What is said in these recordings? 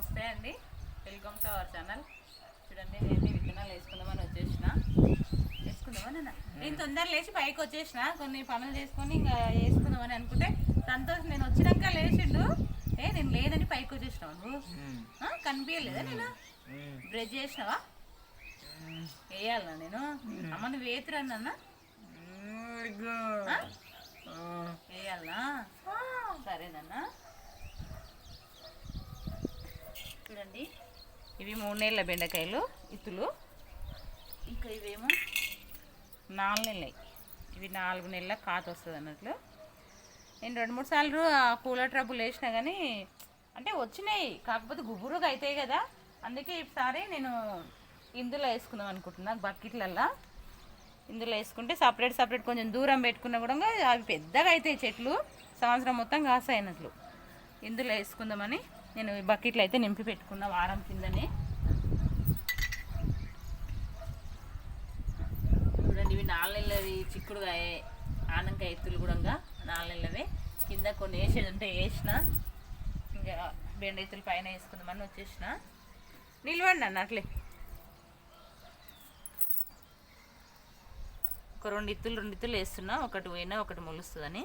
నమస్తే అండి. Welcome to our channel చూడండి నేను విత్తనాలు వేసుకుందామని వచ్చేసిన. వేసుకుందామని నేను తొందర లేచి పైకి వచ్చేసిన. కొన్ని పనులు చేసుకొని ఇంకా వేసుకుందామని అనుకుంటే సంతోష్. నేను వచ్చినాక లేచిండు. ఏ నేను లేదని పైకి వచ్చేసినావు నువ్వు? కనిపించలేదా నేను బ్రష్ చేసినావా? వేయాలనా నేను? అమ్మ నువ్వు వేతురన్నా వేయాలనా? సరేనన్నా చూడండి. ఇవి మూడు నెలల బెండకాయలు ఇత్తులు ఇంకా ఇవేమో నాలుగు నెలలు. ఇవి నాలుగు నెలల కాత వస్తుంది అన్నట్లు. నేను రెండు మూడు సార్లు ఆ కూలర్ ట్రబుల్ వేసినా కానీ అంటే వచ్చినాయి. కాకపోతే గుబురుగా అవుతాయి కదా. అందుకే ఈసారి నేను ఇందులో వేసుకుందాం అనుకుంటున్నా బకెట్లల్లో. ఇందులో వేసుకుంటే సపరేట్ సపరేట్ కొంచెం దూరం పెట్టుకున్నా కూడా అవి పెద్దగా అవుతాయి చెట్లు. సంవత్సరం మొత్తం కాసాయినట్లు ఇందులో వేసుకుందామని నేను ఈ బకెట్లు అయితే నింపి పెట్టుకున్న వారం కిందనే. చూడండి ఇవి నాలుగు నెలలవి చిక్కుడుగాయ ఆనంకాయ ఎత్తులు కూడా నాలుగు నెలలవే. కింద కొన్ని వేసేది ఉంటే వేసిన. ఇంకా బెండ ఎత్తులు పైన వేసుకుందామని వచ్చేసిన. నిలవండి అన్న అట్లే. ఒక రెండు ఇత్తులు రెండు ఇత్తులు వేస్తున్నా ఒకటి పోయినా ఒకటి మొలుస్తుందని.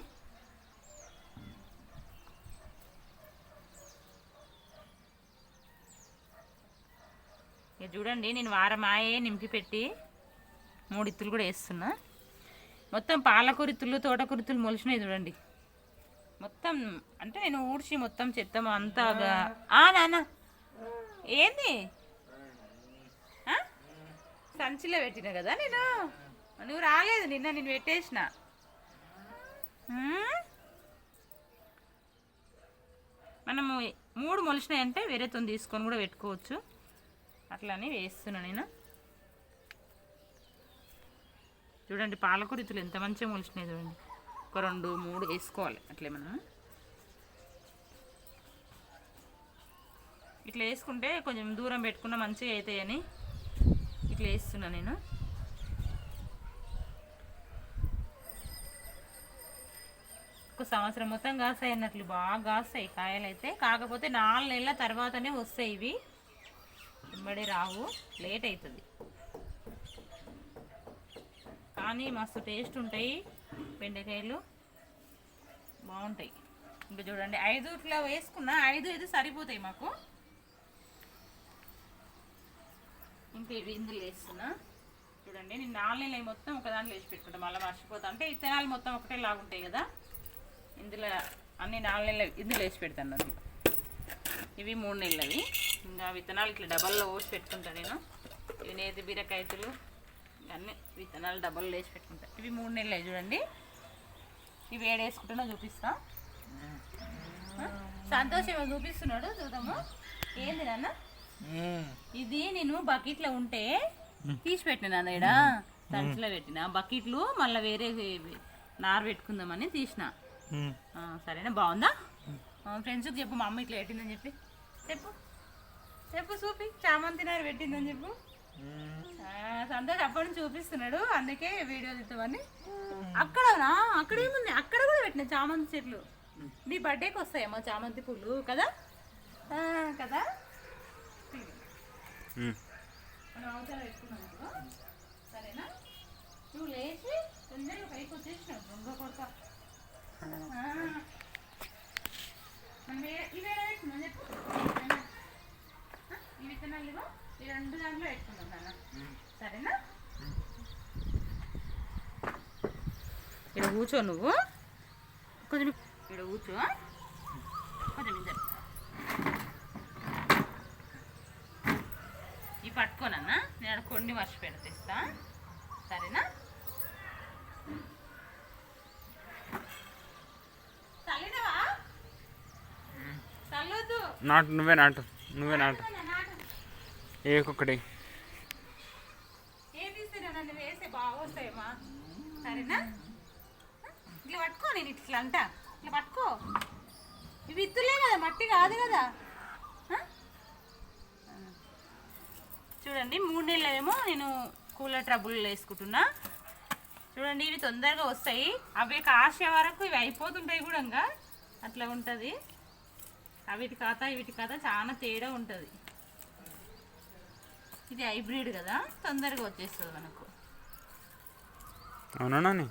చూడండి నేను వారం ఆయే నింపి పెట్టి మూడు ఇత్తులు కూడా వేస్తున్నా. మొత్తం పాలకూరిత్తులు తోటకూరిత్తులు మొలిచినాయి చూడండి. మొత్తం అంటే నేను ఊడ్చి మొత్తం చెత్త అంతా నాన్న. ఏంది? సంచిలో పెట్టిన కదా నేను? నువ్వు రాలేదు నిన్న నేను పెట్టేసిన? మనము మూడు మొలిచినాయంటే వేరేతో తీసుకొని కూడా పెట్టుకోవచ్చు. అట్లానే వేస్తున్నా నేను. చూడండి పాలకూర ఇతులు ఎంత మంచిగా మొలిచినాయి చూడండి. ఒక రెండు మూడు వేసుకోవాలి అట్లే మనం ఇట్లా వేసుకుంటే కొంచెం దూరం పెట్టుకున్న మంచిగా అవుతాయని ఇట్లా వేస్తున్నా నేను. ఒక సంవత్సరం మొత్తం కాస్తాయి అన్నట్లు బాగా కాస్తాయి కాయలు అయితే కాకపోతే నాలుగు నెలల తర్వాతనే వస్తాయి ఇవి. వెంబడి రావు. లేట్ అవుతుంది కానీ మస్తు టేస్ట్ ఉంటాయి. బెండకాయలు బాగుంటాయి. ఇంకా చూడండి ఐదు ఇట్లా వేసుకున్నా ఐదు ఐదు సరిపోతాయి మాకు. ఇంకా ఇవి ఇందులో వేస్తున్నా. చూడండి నేను నాలుగు మొత్తం ఒక దాంట్లో వేసి పెట్టుకుంటా. మళ్ళీ మర్చిపోతా. అంటే ఇత్తనాలు మొత్తం ఒకటే లాగుంటాయి కదా. ఇందులో అన్ని నాలుగు ఇందులో వేసి పెడతాను అది ఇవి మూడు నెలలవి ఇంకా విత్తనాలు ఇట్లా డబల్లో పోసి పెట్టుకుంటా నేను. ఇవి నేతి బీరకాయతులు అన్నీ విత్తనాలు డబ్బల్లో వేసి పెట్టుకుంటా. ఇవి మూడు నెలలు చూడండి. ఇవి ఏడు వేసుకుంటున్నా చూపిస్తా? సంతోష్ చూపిస్తున్నాడు చూద్దాము. ఏంది నాన్న? ఇది నేను బకెట్లో ఉంటే తీసి పెట్టిన నాన్న ఈడ? సంచిలో పెట్టిన. బకెట్లు మళ్ళీ వేరే నార పెట్టుకుందామని తీసిన. సరేనా బాగుందా? ఫ్రెండ్స్కి చెప్పు మా అమ్మ ఇట్లా పెట్టిందని చెప్పి. చెప్పు. చెప్పు చూపి చామంతి నార పెట్టిందని చెప్పు. సంతోష్ అప్పటి నుంచి చూపిస్తున్నాడు అందుకే వీడియో తీద్దామని. అక్కడనా? అక్కడ ఏముంది అక్కడ కూడా పెట్టిన చామంతి చెట్లు. నీ బర్త్డేకి వస్తాయేమో చామంతి పూలు కదా? కదా. సరేనా? నువ్వు లేచి తొందరగా పైకి వచ్చేసినావు దొంగ చెప్పు. ఈ విత్తనాలు ఇవ్వ. ఈ రెండు దాంట్లో పెట్టుకుందాం నాన్న. సరేనా? ఇక్కడ కూర్చో నువ్వు. కొంచెం ఇక్కడ కూర్చో. కొంచెం ఇద్దరు. ఇవి పట్టుకోనన్నా నేను కొన్ని మర్చి పెడతా సరేనా? నాటు నువ్వే నాటు. నువ్వే నాటు. ఏం తీస్తున్నా సరేనా? ఇట్లా పట్టుకో నేను ఇట్లా అంట. ఇట్లా పట్టుకో. ఇవి ఇత్తులే కదా మట్టి కాదు కదా. చూడండి మూడు నెలలేమో నేను కూలర్ ట్రబుల్ వేసుకుంటున్నా. చూడండి ఇవి తొందరగా వస్తాయి. అవి కాసే వరకు ఇవి అయిపోతుంటాయి కూడా ఇంకా. అట్లా ఉంటుంది. అవిటి ఖాతా వీటి ఖాతా చాలా తేడా ఉంటుంది. ఇది హైబ్రిడ్ కదా? తొందరగా వచ్చేస్తుంది మనకు. అవునా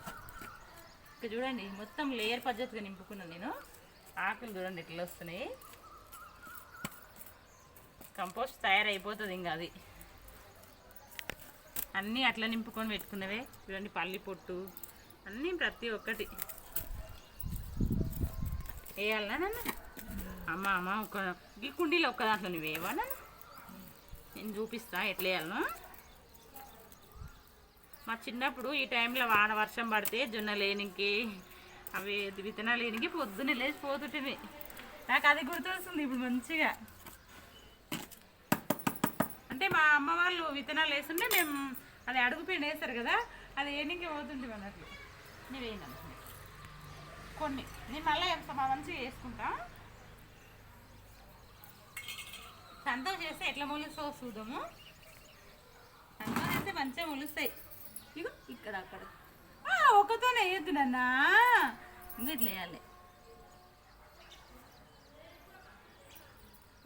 ఇక్కడ చూడండి మొత్తం లేయర్ పద్ధతిగా నింపుకున్నాను నేను. ఆకులు చూడండి ఎట్లా వస్తున్నాయి. కంపోస్ట్ తయారైపోతుంది ఇంకా అది. అన్నీ అట్లా నింపుకొని పెట్టుకున్నవే. చూడండి పల్లి పొట్టు. అన్నీ ప్రతి ఒక్కటి. వేయాలనా నన్ను? అమ్మ అమ్మ ఒక ఈ కుండీలో ఒక్క దాంట్లో నువ్వు వేయవా నన్ను? నేను చూపిస్తాను ఎట్లా వేయాలనో మా చిన్నప్పుడు ఈ టైంలో వాన వర్షం పడితే జొన్న లేనికి అవి విత్తనాలు లేనికి పొద్దున్నే లేచి పోతుంటుంది నాకు అది గుర్తొస్తుంది ఇప్పుడు మంచిగా. అంటే మా అమ్మ వాళ్ళు విత్తనాలు వేస్తుంటే మేము అది అడుగు పిండి వేస్తారు కదా అది ఏనికి పోతుంటుంది అన్నట్లు. నేను వేయను కొన్ని. నేను మళ్ళీ ఎంత మంచిగా వేసుకుంటాను సంతోష్ చేస్తే ఎట్లా మొలుస్తావు చూద్దాము. సంతోష్ చేస్తే మంచిగా మొలుస్తాయి. ఇగో ఇక్కడ అక్కడ. ఒకతోనే వేయద్దు నాన్న. ఇంకా ఇట్లా వేయాలి.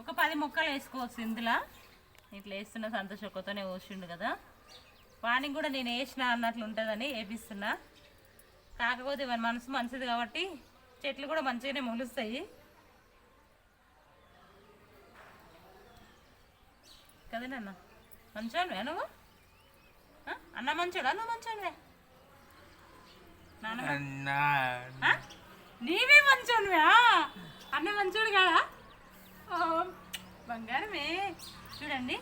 ఒక పది మొక్కలు వేసుకోవచ్చు ఇందులో. ఇట్లా వేస్తున్న సంతోష్ ఒక్కతోనే పోసిండు కదా. వానికి కూడా నేను వేసిన అన్నట్లు ఉంటుందని వేపిస్తున్నా. కాకపోతే మన మనసు మంచిది కాబట్టి చెట్లు కూడా మంచిగానే మొలుస్తాయి. కదా నాన్న మంచోనివే నువ్వు? అన్న మంచోడా? నువ్వు మంచోనివే? నీవే మంచోనివే? అన్న మంచోడు కాదా? బంగారమే. చూడండి.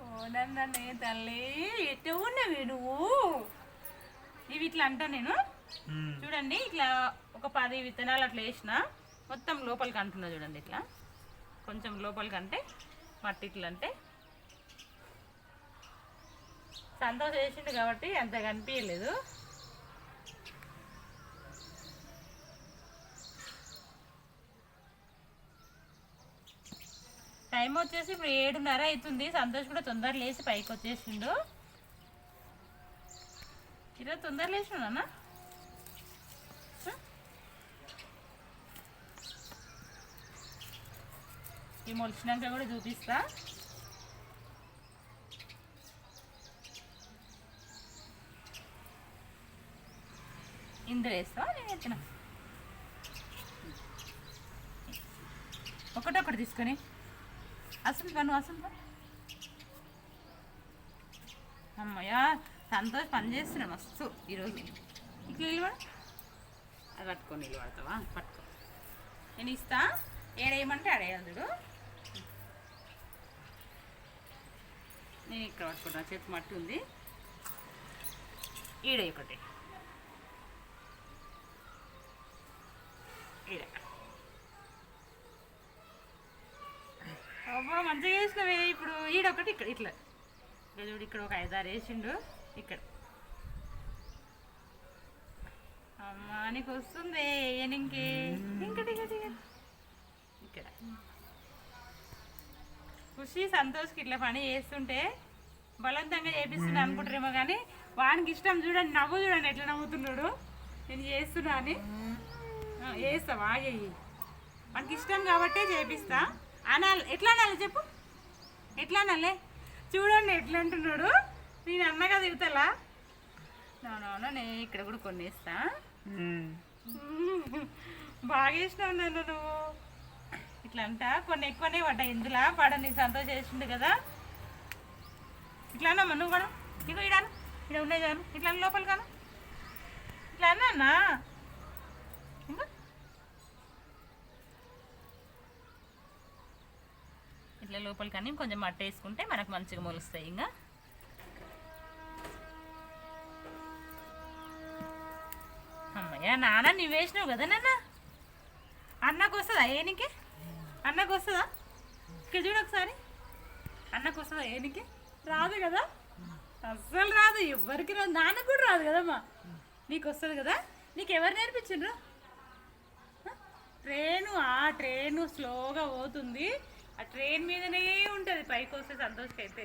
ఓ నన్నే తల్లి ఎటు ఉన్నవి నువ్వు? ఇవి ఇట్లా అంటా నేను. చూడండి ఇట్లా ఒక పది విత్తనాలు అట్లా వేసిన మొత్తం లోపలికి అంటున్నా చూడండి ఇట్లా. కొంచెం లోపలికి అంటే మట్టి ఇట్లా అంటే సంతోషం చేసిండు కాబట్టి అంత కనిపించలేదు టైం వచ్చేసి ఇప్పుడు ఏడున్నర అవుతుంది. సంతోష్ కూడా తొందర లేచి పైకి వచ్చేసిండు ఈరోజు తొందర అన్నా ఈ మొలిచినాక కూడా చూపిస్తా. ఇందులో వేస్తావా? నేను ఎత్తిన ఒకటొకటి తీసుకొని. అసలు పను అసలు పను అమ్మయ్య సంతోష్ పని చేస్తున్నా మస్తు ఈరోజు. ఇట్లా నిలబడ అది పట్టుకో నిలబడతావా పట్టుకో. నేను ఇస్తా. ఏడేయమంటే ఆడేయాలి చూడు. నేను ఇక్కడ పట్టుకుంటా చేతి మట్టి ఉంది. ఈడే ఒకటి. ఈడ. మంచిగా వేసినవే ఇప్పుడు ఈడొకటి ఇక్కడ ఇట్లా. చూడు ఇక్కడ ఒక ఐదారు వేసిండు ఇక్కడ. అమ్మా నీకు వస్తుంది ఇంకే? ఇంకటి ఇంకటి. ఇక్కడ. ఖుషి సంతోష్కి ఇట్లా పని చేస్తుంటే బలవంతంగా చేపిస్తున్నా అనుకుంటారేమో కానీ వానికి ఇష్టం చూడండి నవ్వు చూడండి ఎట్లా నవ్వుతున్నాడు. నేను చేస్తున్నా అని. వేస్తావా అయ్యి వానికి ఇష్టం కాబట్టే చేపిస్తా. అనాలి ఎట్లా అనాలి చెప్పు? ఎట్లా అనాలే? చూడండి ఎట్లా అంటున్నాడు. నేను అన్నగా దిగుతలా నోనో నేను ఇక్కడ కూడా కొన్ని వేస్తా బాగా ఇష్టం నన్ను నువ్వు. ఇట్లా అంట కొన్ని ఎక్కువనే పడ్డాయి. ఇందులో పడని సంతోష చేసిండు కదా. ఇట్లా అన్నమ్మా నువ్వు కూడా? ఇగో ఇడాను ఇక్కడ ఉన్నాయి కాను ఇట్లా లోపల కాను ఇట్లా అన్నా ఇంకా. ఇట్లా లోపలికి కానీ కొంచెం మట్టి వేసుకుంటే మనకు మంచిగా మొలుస్తాయి ఇంకా అమ్మయ్య నాన్న నువ్వు వేసినావు కదా నాన్న? అన్నకు వస్తుందా ఏనికి అన్నకు వస్తుందా ఇక్కడ చూడు ఒకసారి. అన్నకు వస్తుందా ఏనికి? రాదు కదా? అస్సలు రాదు. ఎవరికి రాదు. నాన్నకు కూడా రాదు కదమ్మా. నీకు వస్తుంది కదా? నీకు ఎవరు నేర్పించిండ్రు? ట్రైను ఆ ట్రైను స్లోగా పోతుంది. ఆ ట్రైన్ మీదనే ఉంటుంది. పైకి వస్తే సంతోషం అయితే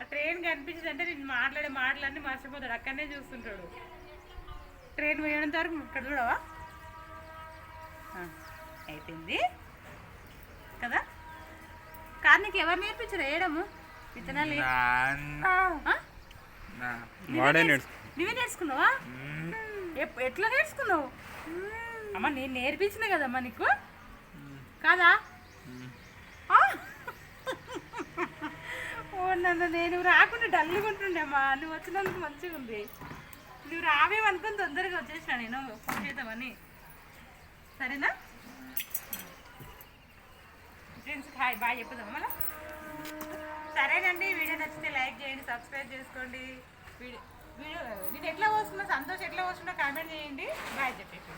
ఆ ట్రైన్ కనిపించింది అంటే నేను మాట్లాడే మాటలన్నీ మర్చిపోతాడు. అక్కడనే చూస్తుంటాడు. ట్రైన్ పోయేంత వరకు ఇక్కడ చూడవా? అయిపోయింది. కదా? కాదు నీకు ఎవరు నేర్పించారు? వేయడము విత్తనాలు నువ్వే నేర్చుకున్నావా? ఎట్లా నేర్చుకున్నావు? అమ్మ నేను నేర్పించిన కదమ్మా నీకు? కాదా? ఓ నన్ను నేను రాకుండా డల్గా ఉంటుండే అమ్మా. నువ్వు వచ్చినందుకు మంచిగా ఉంది. నువ్వు రావేమనుకుని తొందరగా వచ్చేసిన నేను ఫోన్ చేద్దామని. సరేనా? ఫ్రెండ్స్ హాయ్ బాగా చెప్పుదాం మళ్ళా సరేనండి వీడియో నచ్చితే లైక్ చేయండి సబ్స్క్రైబ్ చేసుకోండి. వీడియో వీడియో నేను ఎట్లా వస్తున్నా సంతోష్ ఎట్లా వస్తున్నా కామెంట్ చేయండి. బాయ్ చెప్పేసి